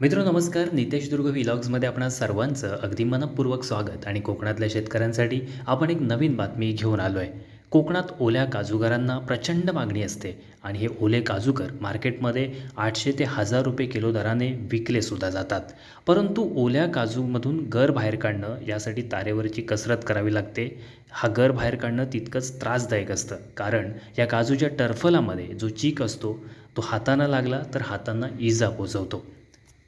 मित्र नमस्कार. नितेश दुर्ग व्हिलॉग्समध्ये आपणा सर्वांचं अगदी मनपूर्वक स्वागत आणि कोकणातल्या शेतकऱ्यांसाठी आपण एक नवीन बातमी घेऊन आलो आहे कोकणात ओल्या काजूगरांना प्रचंड मागणी असते आणि हे ओले काजूकर मार्केटमध्ये आठशे ते हजार रुपये किलो दराने विकले सुद्धा जातात. परंतु ओल्या काजूमधून गर बाहेर काढणं यासाठी तारेवरची कसरत करावी लागते. हा गर बाहेर काढणं तितकंच त्रासदायक असतं. कारण या काजूच्या टर्फलामध्ये जो चीक असतो तो हातानं लागला तर हातांना इजा पोचवतो.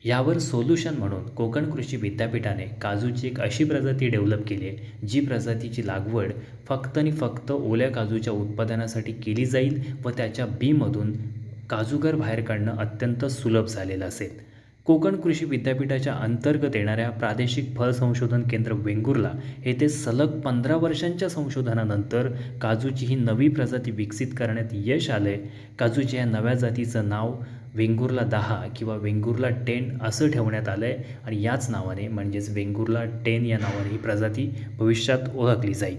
यावर सोल्युशन म्हणून कोकण कृषी विद्यापीठाने काजूची एक अशी प्रजाती डेव्हलप केली आहे जी प्रजातीची लागवड फक्त आणि फक्त ओल्या काजूच्या उत्पादनासाठी केली जाईल व त्याच्या बीमधून काजूगर बाहेर काढणं अत्यंत सुलभ झालेलं असेल. कोकण कृषी विद्यापीठाच्या अंतर्गत येणाऱ्या प्रादेशिक फळ संशोधन केंद्र वेंगुर्ला येथे सलग पंधरा वर्षांच्या संशोधनानंतर काजूची ही नवी प्रजाती विकसित करण्यात यश आलं आहे काजूच्या या नव्या जातीचं नाव वेंगुर्ला दहा किंवा वेंगुर्ला टेन असं ठेवण्यात आलं आहे आणि याच नावाने म्हणजेच वेंगुर्ला टेन या नावाने ही प्रजाती भविष्यात ओळखली जाईल.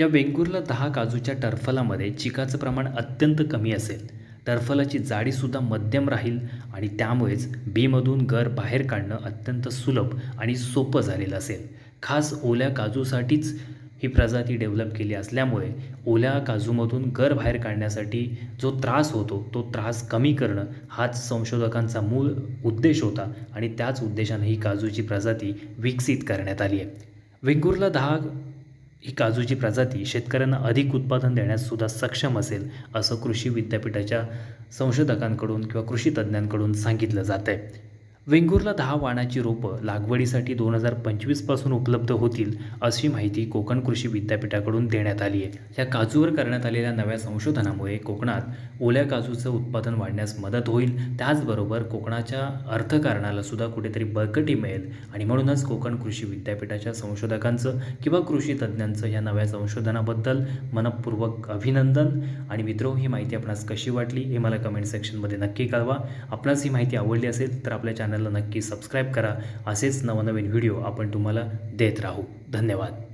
या वेंगुर्ला दहा काजूच्या टर्फलामध्ये चिकाचं प्रमाण अत्यंत कमी असेल. टर्फलाची जाडीसुद्धा मध्यम राहील आणि त्यामुळेच बीमधून गर बाहेर काढणं अत्यंत सुलभ आणि सोपं झालेलं असेल. खास ओल्या काजूसाठीच ही प्रजाती डेव्हलप केली असल्यामुळे ओल्या काजूमधून गर बाहेर काढण्यासाठी जो त्रास होतो तो त्रास कमी करणं हाच संशोधकांचा मूळ उद्देश होता आणि त्याच उद्देशानं ही काजूची प्रजाती विकसित करण्यात आली आहे. वेंगुर्ला दहा ही काजूची प्रजाती शेतकऱ्यांना अधिक उत्पादन देण्यास सुद्धा सक्षम असेल असं कृषी विद्यापीठाच्या संशोधकांकडून किंवा कृषी तज्ज्ञांकडून सांगितलं जात आहे वेंगुर्ला दहा वाणाची रोपं लागवडीसाठी दोन हजार पंचवीसपासून उपलब्ध होतील अशी माहिती कोकण कृषी विद्यापीठाकडून देण्यात आली आहे. या काजूवर करण्यात आलेल्या नव्या संशोधनामुळे कोकणात ओल्या काजूचं उत्पादन वाढण्यास मदत होईल. त्याचबरोबर कोकणाच्या अर्थकारणाला सुद्धा कुठेतरी बळकटी मिळेल. आणि म्हणूनच कोकण कृषी विद्यापीठाच्या संशोधकांचं किंवा कृषी तज्ज्ञांचं या नव्या संशोधनाबद्दल मनपूर्वक अभिनंदन. आणि मित्रो ही माहिती आपणास कशी वाटली हे मला कमेंट सेक्शनमध्ये नक्की कळवा. आपणास ही माहिती आवडली असेल तर आपल्या चॅनलला नक्की सबस्क्राईब करा. असेच नवनवीन व्हिडिओ आपण तुम्हाला देत राहू. धन्यवाद.